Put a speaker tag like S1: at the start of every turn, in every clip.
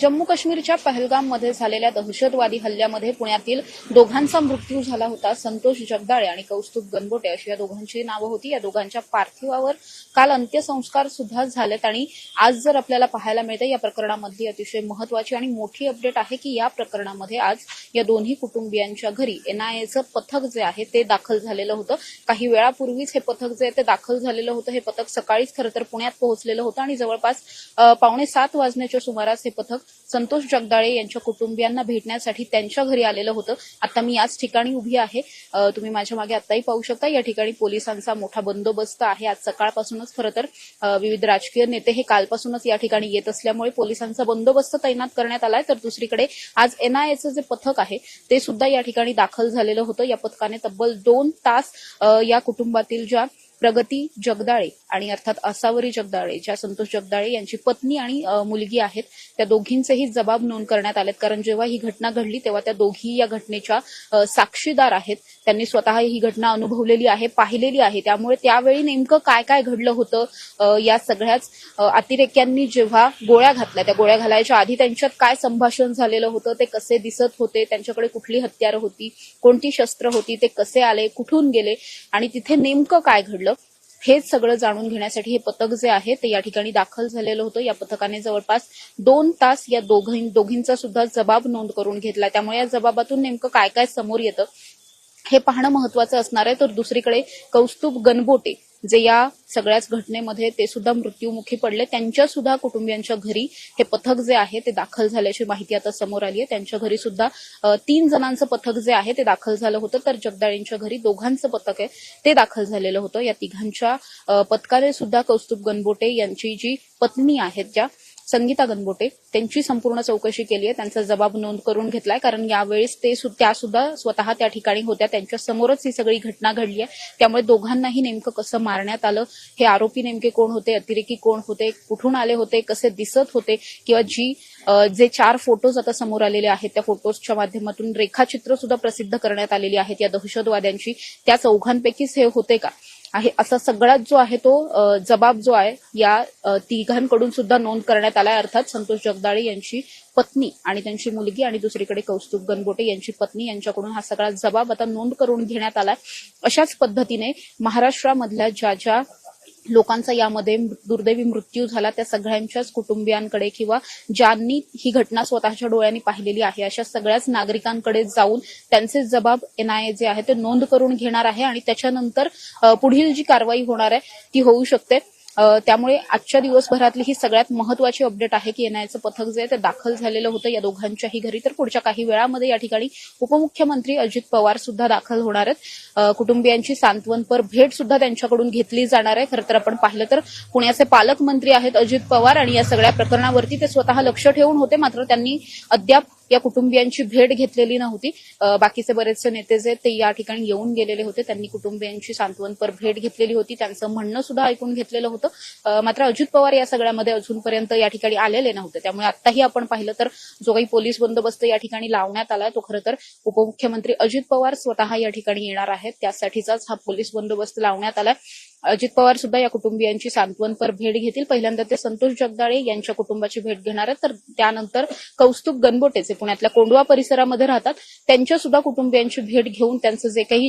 S1: जम्मू काश्मीरच्या पहलगाममध्ये झालेल्या दहशतवादी हल्ल्यामध्ये पुण्यातील दोघांचा मृत्यू झाला होता. संतोष जगदाळे आणि कौस्तुभ गणबोटे अशी या दोघांची नावं होती. या दोघांच्या पार्थिवावर काल अंत्यसंस्कार सुद्धा झालेत आणि आज जर आपल्याला पाहायला मिळतं या प्रकरणामध्ये अतिशय महत्वाची आणि मोठी अपडेट आहे की या प्रकरणामध्ये आज या दोन्ही कुटुंबियांच्या घरी एनआयएचं पथक जे आहे ते दाखल झालेलं होतं. काही वेळापूर्वीच हे पथक जे आहे ते दाखल झालेलं होतं. हे पथक सकाळीच खरं तर पुण्यात पोहोचलेलं होतं आणि जवळपास पावणे सात वाजण्याच्या सुमारास हे पथक संतोष जगदाळे यांच्या कुटुंबियांना भेटण्यासाठी त्यांच्या घरी आलेलं होतं. आता मी याच ठिकाणी उभी आहे. तुम्ही माझ्या मागे आताही पाहू शकता. या ठिकाणी पोलिसांचा मोठा बंदोबस्त आहे आज सकाळपासूनच. खरं तर विविध राजकीय नेते हे कालपासूनच या ठिकाणी येत असल्यामुळे पोलिसांचा बंदोबस्त तैनात करण्यात आलाय. तर दुसरीकडे आज एनआयएचं जे पथक आहे ते सुद्धा या ठिकाणी दाखल झालेलं होतं. या पथकाने तब्बल दोन तास या कुटुंबातील ज्या प्रगती जगदाळे आणि अर्थात असावरी जगदाळे ज्या संतोष जगदाळे यांची पत्नी आणि मुलगी आहेत त्या दोघींचेही जबाब नोंद करण्यात आलेत. कारण जेव्हा ही घटना घडली तेव्हा त्या दोघी या घटनेच्या साक्षीदार आहेत. त्यांनी स्वतः ही घटना अनुभवलेली आहे पाहिलेली आहे. त्यामुळे त्यावेळी नेमकं काय काय घडलं होतं या सगळ्याच अतिरेक्यांनी जेव्हा गोळ्या घातल्या त्या गोळ्या घालायच्या आधी त्यांच्यात काय संभाषण झालेलं होतं ते कसे दिसत होते त्यांच्याकडे कुठली हत्यारं होती कोणती शस्त्र होती ते कसे आले कुठून गेले आणि तिथे नेमकं काय घडलं? हेच सगळं जाणून घेण्यासाठी हे पथक जे आहे ते या ठिकाणी दाखल झालेलं होतं. या पथकाने जवळपास दोन तास या दोघीं दोघींचा सुद्धा जबाब नोंद करून घेतला. त्यामुळे या जबाबातून नेमकं काय काय समोर येतं हे पाहणं महत्वाचं असणार आहे. तर दुसरीकडे कौस्तुभ गणबोटे जे या सगळ्याच घटनेमध्ये ते सुद्धा मृत्यूमुखी पडले. त्यांच्या सुद्धा कुटुंबियांच्या घरी हे पथक जे आहे ते दाखल झाल्याची माहिती आता समोर आली आहे त्यांच्या घरी सुद्धा तीन जणांचं पथक जे आहे ते दाखल झालं होतं. तर जगदाळींच्या घरी दोघांचं पथक आहे ते दाखल झालेलं होतं. या तिघांच्या पथकाने सुद्धा कौस्तुभ गणबोटे यांची जी पत्नी आहेत ज्या संगीता गणबोटे त्यांची संपूर्ण चौकशी केली आहे. त्यांचा जबाब नोंद करून घेतलाय. कारण यावेळेस ते त्या सुद्धा स्वतः त्या ठिकाणी होत्या. त्यांच्या समोरच ही सगळी घटना घडली आहे. त्यामुळे दोघांनाही नेमकं कसं मारण्यात आलं हे आरोपी नेमके कोण होते अतिरेकी कोण होते कुठून आले होते कसे दिसत होते किंवा जी जे चार फोटोज आता समोर आलेले आहेत त्या फोटोजच्या माध्यमातून रेखाचित्र सुद्धा प्रसिद्ध करण्यात आलेली आहेत या दहशतवाद्यांची. त्या चौघांपैकीच हे होते का? आहे. असा सगळाच जो आहे तो जबाब जो आहे या तिघांकडून सुद्धा नोंद करण्यात आलाय. अर्थात संतोष जगदाळे यांची पत्नी आणि त्यांची मुलगी आणि दुसरीकडे कौस्तुभ गणबोटे यांची पत्नी यांच्याकडून हा सगळा जबाब आता नोंद करून घेण्यात आलाय. अशाच पद्धतीने महाराष्ट्रामधल्या ज्या ज्या लोकांचा यामध्ये दुर्दैवी मृत्यू झाला त्या सगळ्यांच्याच कुटुंबियांकडे किंवा ज्यांनी ही घटना स्वतःच्या डोळ्यांनी पाहिलेली आहे अशा सगळ्याच नागरिकांकडे जाऊन त्यांचे जबाब एनआयए जे आहे ते नोंद करून घेणार आहे आणि त्याच्यानंतर पुढील जी कारवाई होणार आहे ती होऊ शकते. त्यामुळे आजच्या दिवसभरातली ही सगळ्यात महत्वाची अपडेट आहे की एनआयचं पथक जे आहे ते दाखल झालेलं होतं. या दोघांच्याही घरी तर पुढच्या काही वेळामध्ये या ठिकाणी उपमुख्यमंत्री अजित पवार सुद्धा दाखल होणार आहेत. कुटुंबियांची सांत्वनपर भेट सुद्धा त्यांच्याकडून घेतली जाणार आहे. खरं तर आपण पाहिलं तर पुण्याचे पालकमंत्री आहेत अजित पवार आणि या सगळ्या प्रकरणावरती ते स्वतः लक्ष ठेवून होते. मात्र त्यांनी अद्याप या कुटुंबियांची भेट घेतलेली नव्हती. बाकीचे बरेचसे नेते जे ते या ठिकाणी येऊन गेलेले होते. त्यांनी कुटुंबियांची सांत्वनपर भेट घेतलेली होती. त्यांचं म्हणणं सुद्धा ऐकून घेतलेलं होतं. मात्र अजित पवार या सगळ्यामध्ये अजूनपर्यंत या ठिकाणी आलेले नव्हते. त्यामुळे आताही आपण पाहिलं तर जो काही पोलीस बंदोबस्त या ठिकाणी लावण्यात आलाय तो खरं तर उपमुख्यमंत्री अजित पवार स्वतः या ठिकाणी येणार आहेत. त्यासाठीचाच हा पोलीस बंदोबस्त लावण्यात आलाय. अजित पवार सुद्धा या कुटुंबियांची सांत्वनपर भेट घेतील. पहिल्यांदा ते संतोष जगदाळे यांच्या कुटुंबाची भेट घेणार आहेत. तर त्यानंतर कौस्तुभ गणबोटेचे पुण्यातल्या कोंडवा परिसरामध्ये राहतात त्यांच्या सुद्धा कुटुंबियांची भेट घेऊन त्यांचं जे काही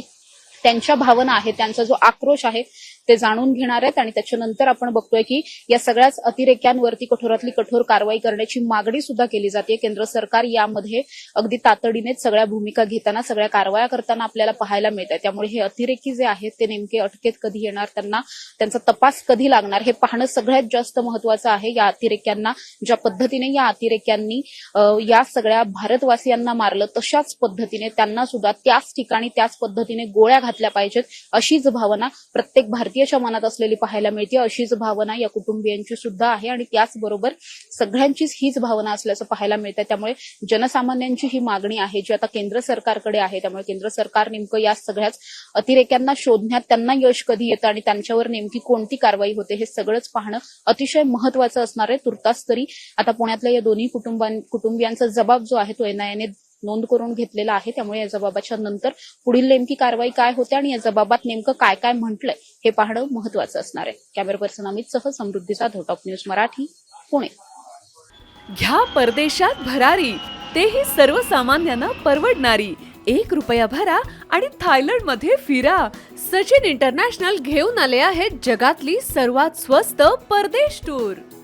S1: त्यांच्या भावना आहेत त्यांचा जो आक्रोश आहे ते जाणून घेणार आहेत आणि त्याच्यानंतर आपण बघतोय की या सगळ्याच अतिरेक्यांवरती कठोरातली कठोर कारवाई करण्याची मागणी सुद्धा केली जाते. केंद्र सरकार यामध्ये अगदी तातडीनेच सगळ्या भूमिका घेताना सगळ्या कारवाया करताना आपल्याला पाहायला मिळत आहे. त्यामुळे हे अतिरेकी जे आहेत ते नेमके अटकेत कधी येणार त्यांना त्यांचा तपास कधी लागणार हे पाहणं सगळ्यात जास्त महत्वाचं आहे. या अतिरेक्यांना ज्या पद्धतीने या अतिरेक्यांनी या सगळ्या भारतवासियांना मारलं तशाच पद्धतीने त्यांना सुद्धा त्याच ठिकाणी त्याच पद्धतीने गोळ्या घातल्या पाहिजेत अशीच भावना प्रत्येक भारतीय भारतीयाच्या मनात असलेली पाहायला मिळते. अशीच भावना या कुटुंबियांची सुद्धा आहे आणि त्याचबरोबर सगळ्यांचीच हीच भावना असल्याचं पाहायला मिळतं त्यामुळे जनसामान्यांची ही मागणी आहे जी आता केंद्र सरकारकडे आहे. त्यामुळे केंद्र सरकार नेमकं या सगळ्याच अतिरेक्यांना शोधण्यात त्यांना यश कधी येतं आणि त्यांच्यावर नेमकी कोणती कारवाई होते हे सगळंच पाहणं अतिशय महत्वाचं असणार आहे. तुर्तास तरी आता पुण्यातल्या या दोन्ही कुटुंबां कुटुंबियांचा जबाब जो आहे तो एनआयएने नोंद करून घेतलेला आहे. त्यामुळे या जबाबाच्या नंतर पुढील नेमकी कारवाई काय होते आणि या जबाबात नेमकं काय काय म्हटलंय हे पाहणं महत्वाचं असणार आहे. कॅमेरा पर्सन अमित सह समृद्धीचा ऑफ न्यूज मराठी पुणे.
S2: घ्या परदेशात भरारी. तेही सर्वसामान्यांना परवडणारी. एक रुपया भरा आणि थायलंडमध्ये फिरा. सचिन इंटरनॅशनल घेऊन आले आहेत जगातली सर्वात स्वस्त परदेश टूर.